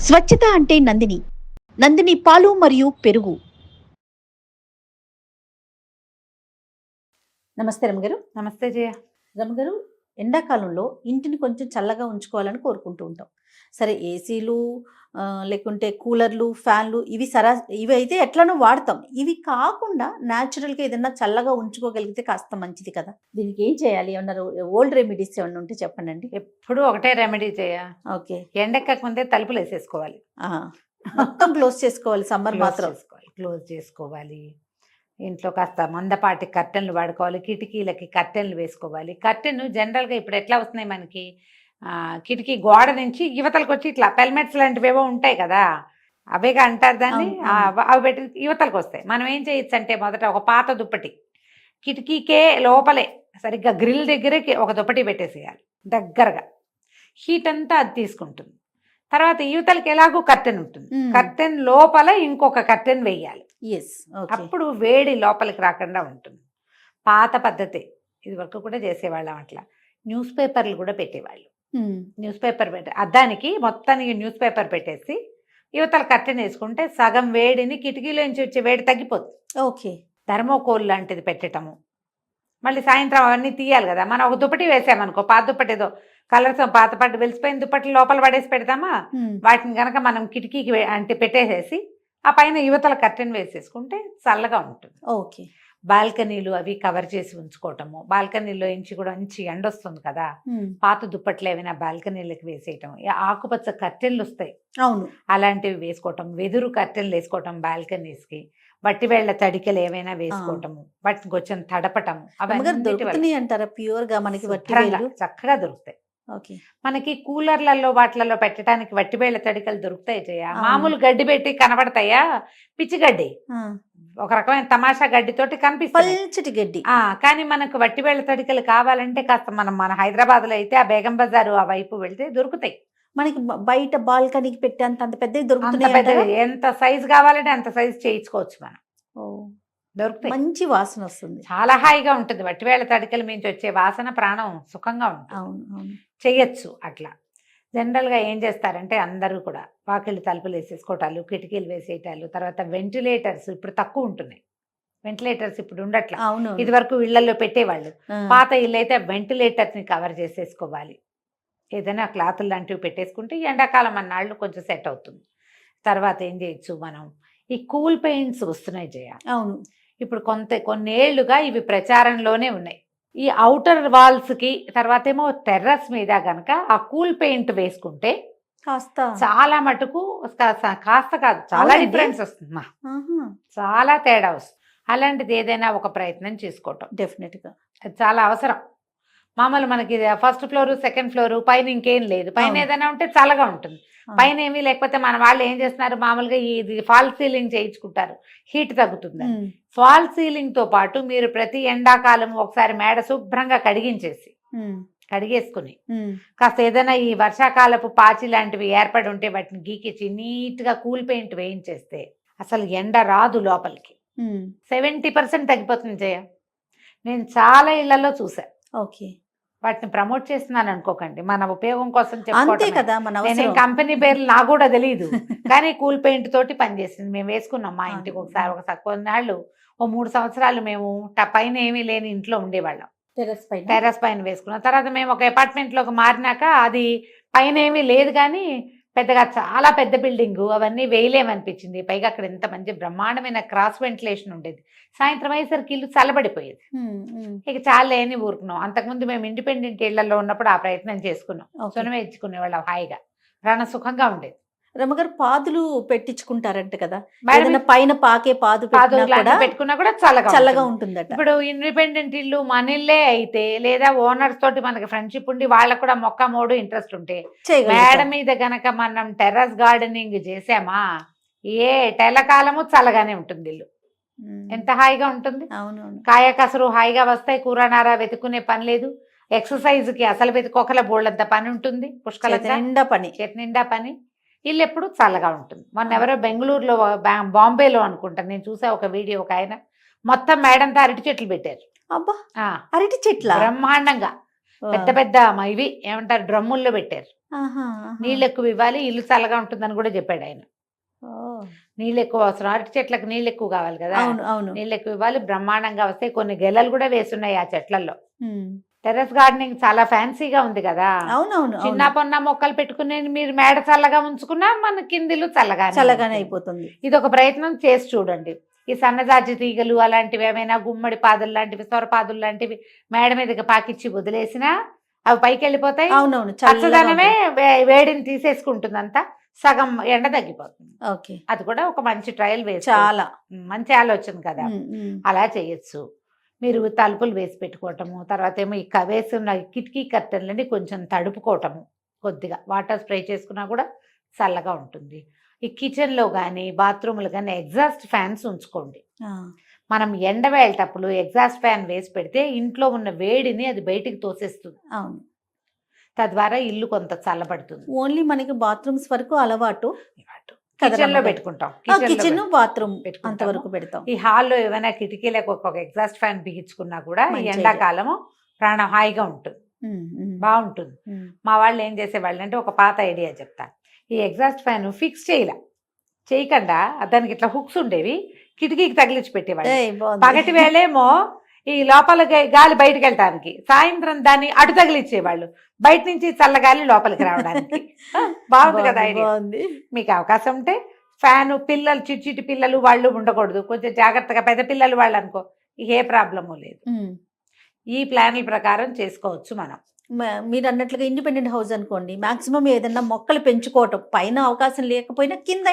స్వచ్ఛత అంటే నందిని. నందిని పాలు మరియు పెరుగు. నమస్తే రమగారు. నమస్తే జయ. రమగారు ఎండాకాలంలో ఇంటిని కొంచెం చల్లగా ఉంచుకోవాలని కోరుకుంటూ ఉంటాం. సరే ఏసీలు లేకుంటే కూలర్లు ఫ్యాన్లు ఇవి సరా ఇవి అయితే ఎట్లనో వాడతాం. ఇవి కాకుండా న్యాచురల్గా ఏదైనా చల్లగా ఉంచుకోగలిగితే కాస్త మంచిది కదా. దీనికి ఏం చేయాలి? ఏమన్నారు ఓల్డ్ రెమెడీస్ ఏమన్నా ఉంటే చెప్పండి అండి ఎప్పుడు ఒకటే రెమెడీ జయ ఓకే. ఎండెక్కక ముందే తలుపులు వేసేసుకోవాలి మొత్తం క్లోజ్ చేసుకోవాలి సమ్మర్ మాత్రం. క్లోజ్ చేసుకోవాలి. ఇంట్లో కాస్త మందపాటి కర్టెన్లు వాడుకోవాలి కిటికీలకి కర్టెన్లు వేసుకోవాలి. కర్టెన్ జనరల్గా ఇప్పుడు ఎట్లా వస్తున్నాయి మనకి? కిటికీ గోడ నుంచి యువతలకు వచ్చి ఇట్లా పెల్మెట్స్ లాంటివి ఏవో ఉంటాయి కదా? అవేగా అంటారు దాన్ని. అవి పెట్టి యువతలకు వస్తాయి. మనం ఏం చేయొచ్చు అంటే మొదట ఒక పాత దుప్పటి కిటికీకే లోపలే సరిగ్గా గ్రిల్ దగ్గరే ఒక దుప్పటి పెట్టేసేయాలి దగ్గరగా. హీట్ అంతా అది తీసుకుంటుంది. తర్వాత యువతలకి ఎలాగో కర్టెన్ ఉంటుంది. కర్టెన్ లోపల ఇంకొక కర్టెన్ వేయాలి. అప్పుడు వేడి లోపలికి రాకుండా ఉంటుంది. పాత పద్ధతి ఇది వరకు కూడా చేసేవాళ్ళం అట్లా. న్యూస్ పేపర్లు కూడా పెట్టేవాళ్ళు. ఉమ్, న్యూస్ పేపర్ పెట్టే అద్దానికి మొత్తానికి న్యూస్ పేపర్ పెట్టేసి యువతల కర్టెన్ వేసుకుంటే సగం వేడిని కిటికీలోంచి వచ్చే వేడి తగ్గిపోతుంది. ఓకే థర్మోకోల్ లాంటిది పెట్టటము. మళ్ళీ సాయంత్రం అవన్నీ తీయాలి కదా. మనం ఒక దుప్పటి వేసామనుకో పాత దుప్పటి ఏదో కలర్స్ పాత పట్టు వెలిసిపోయిన దుప్పటి లోపల పడేసి పెడతామా? ఉమ్, వాటిని కనుక మనం కిటికీకి అంటే పెట్టేసేసి ఆ పైన యువతల కర్టెన్ వేసేసుకుంటే చల్లగా ఉంటుంది. ఓకే. బాల్కనీలు అవి కవర్ చేసి ఉంచుకోవటము బాల్కనీలో నుంచి కూడా మంచి ఎండ వస్తుంది కదా పాత దుప్పట్లు ఏమైనా బాల్కనీలకు వేసేయటం ఆకుపచ్చ కర్టెన్లు వస్తాయి. అవును. అలాంటివి వేసుకోవటం వెదురు కర్టెన్లు వేసుకోవటం బాల్కనీస్కి వట్టి వేళ్ళ తడికలు ఏమైనా వేసుకోవటము వాటిని కొంచెం తడపటము అమ్మగారు అవన్నీ అంటారా ప్యూర్గా మనకి చక్కగా దొరుకుతాయి. మనకి కూలర్లలో వాటిలలో పెట్టడానికి వట్టివేళ్ళ తడికలు దొరుకుతాయి జయ. మామూలు గడ్డి పెట్టి కనబడతాయా? పిచ్చి గడ్డి. ఒక రకమైన తమాషా గడ్డితోటి కనిపిస్తాయి పల్చటి గడ్డి. ఆ కానీ మనకు వట్టివేళ్ళ తడికలు కావాలంటే కాస్త మనం మన హైదరాబాద్లో అయితే ఆ బేగం బజారు ఆ వైపు వెళ్తే దొరుకుతాయి. మనకి బయట బాల్కనీకి పెట్టేంత అంత పెద్దవి అంటారా? ఎంత సైజ్ కావాలంటే అంత సైజ్ చేయించుకోవచ్చు మనం. ఓ, దొరుకుతాయి. మంచి వాసన వస్తుంది. చాలా హాయిగా ఉంటుంది. వట్టివేళ్ళ తడికల మించి వచ్చే వాసన ప్రాణం సుఖంగా ఉంటుంది. అవును చెయ్యొచ్చు అట్లా. జనరల్గా ఏం చేస్తారంటే అందరూ కూడా వాకిళ్ళు తలుపులు వేసేసుకోవటాలు కిటికీలు వేసేయటాలు తర్వాత వెంటిలేటర్స్ ఇప్పుడు తక్కువ ఉంటున్నాయి. వెంటిలేటర్స్ ఇప్పుడు ఉండట్లా. అవును ఇది వరకు ఇళ్ళలో పెట్టేవాళ్ళు. పాత ఇల్లు అయితే వెంటిలేటర్ని కవర్ చేసేసుకోవాలి. ఏదైనా క్లాతులు లాంటివి పెట్టేసుకుంటే ఎండాకాలం అన్నాళ్ళు కొంచెం సెట్ అవుతుంది. తర్వాత ఏం చేయొచ్చు మనం? ఈ కూల్ పెయింట్స్ వస్తున్నాయి జయ. అవును. ఇప్పుడు కొంత కొన్నేళ్ళుగా ఇవి ప్రచారంలోనే ఉన్నాయి. ఈ అవుటర్ వాల్స్కి తర్వాత ఏమో టెర్రస్ మీద గనక ఆ కూల్ పెయింట్ వేసుకుంటే కాస్త. చాలా మటుకు కాస్త కాదు చాలా. డిఫరెన్స్ వస్తుంది. మా చాలా తేడా వస్తుంది. అలాంటిది ఏదైనా ఒక ప్రయత్నం చేసుకోవటం. డెఫినెట్గా అది చాలా అవసరం. మామూలు మనకి ఫస్ట్ ఫ్లోర్ సెకండ్ ఫ్లోర్ పైన ఇంకేం లేదు. పైన. ఏదైనా ఉంటే చల్లగా ఉంటుంది. పైన ఏమీ లేకపోతే మన వాళ్ళు ఏం చేస్తున్నారు? మామూలుగా ఇది ఫాల్ సీలింగ్ చేయించుకుంటారు. హీట్ తగ్గుతుంది. ఫాల్ సీలింగ్తో పాటు మీరు ప్రతి ఎండాకాలం ఒకసారి మేడ శుభ్రంగా కడిగించేసి కడిగేసుకుని కాస్త ఏదైనా ఈ వర్షాకాలపు పాచి లాంటివి ఏర్పడి ఉంటే వాటిని గీకిచ్చి నీట్గా కూల్ పెయింట్ వేయించేస్తే అసలు ఎండ రాదు లోపలికి. సెవెంటీ పర్సెంట్ తగ్గిపోతుంది జయ. నేను చాలా ఇళ్ళలో చూసా. ఓకే. వాటిని ప్రమోట్ చేస్తున్నాను అనుకోకండి. మన ఉపయోగం కోసం అంతే. కదా మన నేను కంపెనీ పేర్లు నాకు కూడా తెలియదు కానీ కూల్ పెయింట్ తోటి పనిచేసింది మేము వేసుకున్నాం మా. ఇంటికి ఒకసారి ఒకసారి కొన్నాళ్ళు ఓ మూడు సంవత్సరాలు మేము పైన ఏమీ లేని ఇంట్లో ఉండేవాళ్ళం. టెర్రస్ పైన? టెర్రస్ పైన వేసుకున్నాం. తర్వాత మేము ఒక apartment లోకి మారినాక అది పైన ఏమీ లేదు కానీ పెద్దగా చాలా పెద్ద బిల్డింగ్ అవన్నీ వేయలేమనిపించింది. పైగా అక్కడ ఎంత మంచి బ్రహ్మాండమైన క్రాస్ వెంటిలేషన్ ఉండేది. సాయంత్రం అయ్యేసరికి ఇల్లు చల్లబడిపోయేది. ఇక చాలే అని ఊరుకున్నాం. అంతకుముందు మేము ఇండిపెండెంట్ ఇళ్ళలో ఉన్నప్పుడు ఆ ప్రయత్నం చేసుకున్నాం. ఓకే. సునమే ఇచ్చుకునేవాళ్ళం హాయిగా. ప్రాణ సుఖంగా ఉండేది. రమగారు పాదులు పెట్టించుకుంటారంట కదా. ఏదైనా పైన పాకే పాదు పెట్టుకున్నా కూడా చల్లగా చల్లగా ఉంటుంది. ఉంటుందట. ఇప్పుడు ఇండిపెండెంట్ ఇల్లు మన ఇల్లే అయితే లేదా ఓనర్స్ తోటి మనకి ఫ్రెండ్షిప్ ఉండి వాళ్ళకు కూడా మొక్క మోడు ఇంట్రెస్ట్ ఉంటే మేడ. మీద గనక మనం టెర్రస్ గార్డెనింగ్ చేసామా ఏ టెలకాలము చల్లగానే ఉంటుంది ఇల్లు. ఎంత హాయిగా ఉంటుంది? అవునవును. కాయ కసరు హాయిగా వస్తాయి కూరనార వెతుకునే పని లేదు. ఎక్సర్సైజ్కి అసలు వెతుకోకల బోళ్ళంత పని ఉంటుంది చేతి పుష్కలంగా నిండా పని. చేతి నిండా పని. ఇల్లు ఎప్పుడు చల్లగా ఉంటుంది. మొన్న ఎవరో బెంగళూరులో బాంబేలో అనుకుంటా నేను చూసా ఒక వీడియో ఒక ఆయన మొత్తం మేడంతా అరటి చెట్లు పెట్టారు. అబ్బా! అరటి చెట్ల? బ్రహ్మాండంగా. పెద్ద పెద్ద ఇవి ఏమంటారు డ్రమ్ముల్లో పెట్టారు. నీళ్ళు ఎక్కువ ఇవ్వాలి ఇల్లు చల్లగా ఉంటుందని కూడా చెప్పాడు ఆయన. నీళ్ళు ఎక్కువ అవసరం అరటి చెట్లకు నీళ్ళు ఎక్కువ కావాలి కదా. అవును అవును. నీళ్ళు ఎక్కువ ఇవ్వాలి బ్రహ్మాండంగా వస్తాయి. కొన్ని గెలలు కూడా వేస్తున్నాయి ఆ చెట్లలో. టెర్రస్ గార్డెనింగ్ చాలా ఫ్యాన్సీగా ఉంది కదా. అవునవును చిన్న. పొన్న మొక్కలు పెట్టుకుని మీరు మేడ చల్లగా ఉంచుకున్నా మన కిందిలు చల్లగా చల్లగానే అయిపోతుంది. ఇది ఒక ప్రయత్నం చేసి చూడండి. ఈ సన్నజాజి తీగలు అలాంటివి ఏమైనా గుమ్మడి పాదులు లాంటివి సొరపాదులు లాంటివి మేడ మీదకి పాకిచ్చి వదిలేసినా అవి పైకి వెళ్ళిపోతాయి. అవునవును. వే- వేడిని తీసేసుకుంటుందంతా సగం ఎండ తగ్గిపోతుంది. ఓకే. అది కూడా ఒక మంచి ట్రయల్ వేసి చాలా. మంచి ఆలోచన కదా. అలా చేయొచ్చు. మీరు తలుపులు వేసి పెట్టుకోవటము తర్వాత ఏమో ఈ క- వేసున్న ఈ కిటికీ కర్టెన్లని కొంచెం తడుపుకోవటము కొద్దిగా. వాటర్ స్ప్రే చేసుకున్నా కూడా చల్లగా ఉంటుంది. ఈ కిచెన్లో కానీ బాత్రూములు కానీ ఎగ్జాస్ట్ ఫ్యాన్స్ ఉంచుకోండి. మనం ఎండ వేళ్ళటప్పుడు ఎగ్జాస్ట్ ఫ్యాన్ వేసి పెడితే ఇంట్లో ఉన్న వేడిని అది బయటికి తోసేస్తుంది. అవును. తద్వారా ఇల్లు కొంత చల్లబడుతుంది. ఓన్లీ మనకి బాత్రూమ్స్ వరకు అలవాటు. కిచెన్లో. పెట్టుకుంటాం. Kitchen bathroom. అంతవరకు పెడతాం. ఈ హాల్లో ఏమైనా కిటికీలకు ఒక ఎగ్జాస్ట్ ఫ్యాన్ బిగించుకున్నా కూడా ఈ ఎండాకాలము ప్రాణం హాయిగా ఉంటుంది. బాగుంటుంది. మా వాళ్ళు ఏం చేసేవాళ్ళు అంటే ఒక పాత ఐడియా చెప్తాను ఈ ఎగ్జాస్ట్ ఫ్యాన్ ఫిక్స్ చేయలే. చేయకుండా దానికి ఇట్లా హుక్స్ ఉండేవి. కిటికీకి తగిలించి పెట్టేవాళ్ళు. పగటి వేళేమో ఈ లోపల గాలి బయటకు వెళ్ళటానికి సాయంత్రం దాన్ని అటు తగిలిచ్చేవాళ్ళు. బయట నుంచి చల్లగాలి లోపలికి రావడానికి. బాగుంది కదా బాగుంది, మీకు అవకాశం ఉంటే ఫ్యాను పిల్లలు చిట్టి చిట్టి పిల్లలు వాళ్ళు ఉండకూడదు. కొంచెం జాగ్రత్తగా పెద్ద పిల్లలు వాళ్ళు అనుకో ఏ ప్రాబ్లము లేదు. ఈ ప్లాన్ల ప్రకారం చేసుకోవచ్చు మనం. మీరు అన్నట్లుగా ఇండిపెండెంట్ హౌస్ అనుకోండి. మాక్సిమం ఏదన్నా మొక్కలు పెంచుకోవటం పైన అవకాశం లేకపోయినా కింద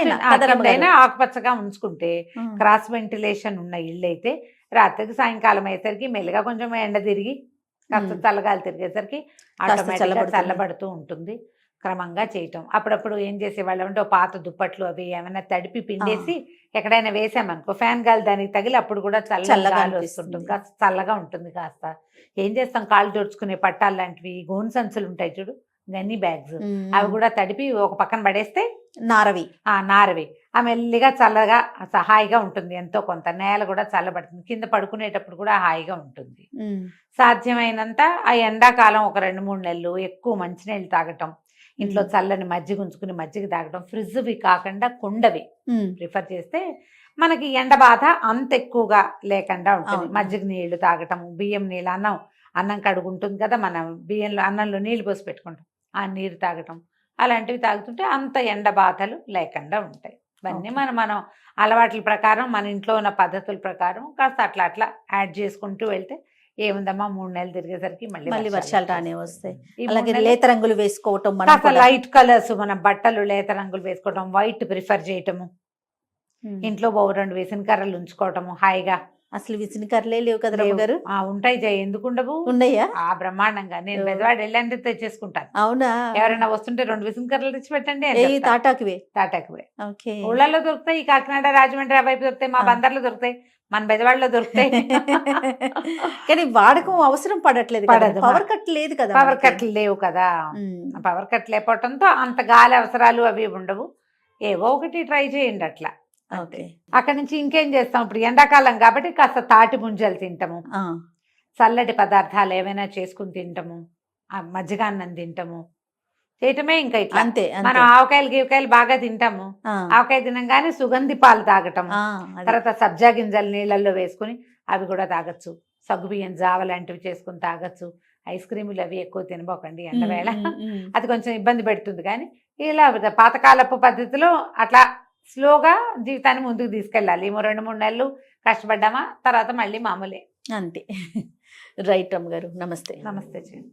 ఆకుపచ్చగా ఉంచుకుంటే. క్రాస్ వెంటిలేషన్ ఉన్న ఇల్లు అయితే రాత్రికి సాయంకాలం అయ్యేసరికి మెల్లిగా కొంచెం ఎండ తిరిగి కాస్త. చల్లగాలి తిరిగేసరికి ఆటోమేటిక్గా. చల్లబడుతూ ఉంటుంది. క్రమంగా చేయటం. అప్పుడప్పుడు ఏం చేసేవాళ్ళం? అంటే పాత దుప్పట్లు అవి ఏమైనా తడిపి పిండేసి ఎక్కడైనా వేసామనుకో ఫ్యాన్ గాలి దానికి తగిలి అప్పుడు కూడా చల్ల చల్లగా గాలి అనిపిస్తుంది. వస్తుంటుంది. కాస్త చల్లగా ఉంటుంది కాస్త. ఏం చేస్తాం? కాళ్ళు జోడ్చుకునే పట్టాలు లాంటివి గోను సంచులు ఉంటాయి చూడు. Gunny bags. అవి కూడా తడిపి ఒక పక్కన పడేస్తే నారవి ఆ నారవి ఆ మెల్లిగా చల్లగా హాయిగా ఉంటుంది ఎంతో కొంత నేల కూడా చల్లబడుతుంది కింద పడుకునేటప్పుడు కూడా హాయిగా ఉంటుంది. సాధ్యమైనంత ఆ ఎండాకాలం ఒక రెండు మూడు నెలలు ఎక్కువ మంచినీళ్ళు తాగటం ఇంట్లో. చల్లని మజ్జిగ ఉంచుకుని మజ్జిగ తాగటం ఫ్రిడ్జ్వి కాకుండా కుండవి. ప్రిఫర్ చేస్తే మనకి ఎండ బాధ అంత ఎక్కువగా లేకుండా ఉంటుంది. మజ్జిగ నీళ్ళు తాగటం బియ్యం నీళ్ళు అన్నం అన్నం కడుగుంటుంది కదా మనం బియ్యంలో అన్నంలో నీళ్ళు పోసి పెట్టుకుంటాం ఆ నీరు తాగటం అలాంటివి తాగుతుంటే అంత ఎండ బాధలు లేకుండా ఉంటాయి ఇవన్నీ. మనం మనం అలవాట్ల ప్రకారం మన ఇంట్లో ఉన్న పద్ధతుల ప్రకారం కాస్త అట్లా అట్లా యాడ్ చేసుకుంటూ వెళ్తే ఏముందమ్మా మూడు నెలలు తిరిగేసరికి మళ్ళీ మళ్ళీ వర్షాలు రానే వస్తాయి అలాగే లేత రంగులు వేసుకోవటం కాస్త. లైట్ కలర్స్ మన బట్టలు లేత రంగులు వేసుకోవటం వైట్ ప్రిఫర్ చేయటము. ఇంట్లో ఓ రెండు వేసిన కర్రలు ఉంచుకోవటము హాయిగా అసలు విసినికర్లే లేవు కదా గారు ఆ ఉంటాయి జయ ఎందుకు ఉండవు ఉన్నాయా ఆ బ్రహ్మాండంగా నేను. పెద్దవాడు వెళ్ళంటే తెచ్చేసుకుంటాను అవునా ఎవరైనా వస్తుంటే రెండు విసిన కర్రలు తెచ్చి పెట్టండి. తాటాకువే తాటాకు పోయి. ఓకే ఊళ్ళల్లో దొరుకుతాయి ఈ కాకినాడ రాజమండ్రి వైపు దొరుకుతాయి మా. బందర్లో దొరుకుతాయి మన బెజవాడలో దొరుకుతాయి కానీ వాడకం అవసరం పడట్లేదు పడదు. పవర్ కట్ లేదు కదా పవర్. కట్లు లేవు కదా. పవర్ కట్ లేకపోవడంతో అంత గాలి అవసరాలు అవి ఉండవు ఏవో ఒకటి ట్రై చేయండి అట్లా అక్కడి నుంచి ఇంకేం చేస్తాం? ఇప్పుడు ఎండాకాలం కాబట్టి కాస్త తాటి ముంజలు తింటాము. చల్లటి పదార్థాలు ఏమైనా చేసుకుని తింటాము. మజ్జిగ అన్నం తింటాము. చేయటమే ఇంకా ఇట్లా. అంతే మనం ఆవకాయలు గీవకాయలు బాగా తింటాము. ఆవకాయ తినంగానే సుగంధి పాలు తాగటం. తర్వాత సబ్జా గింజలు నీళ్ళల్లో వేసుకుని అవి కూడా తాగొచ్చు. సగ్గుబియ్యం జావ లాంటివి చేసుకుని తాగొచ్చు. ఐస్ క్రీములు అవి ఎక్కువ తినబోకండి ఎండవేళ. అది కొంచెం ఇబ్బంది పెడుతుంది కానీ ఇలా పాతకాలపు పద్ధతిలో అట్లా స్లోగా జీవితాన్ని ముందుకు తీసుకెళ్ళాలి. ఏమో రెండు మూడు నెలలు కష్టపడ్డామా? తర్వాత మళ్ళీ మామూలే. అంతే. రైట్ రమ్మ గారు నమస్తే. నమస్తే చేయండి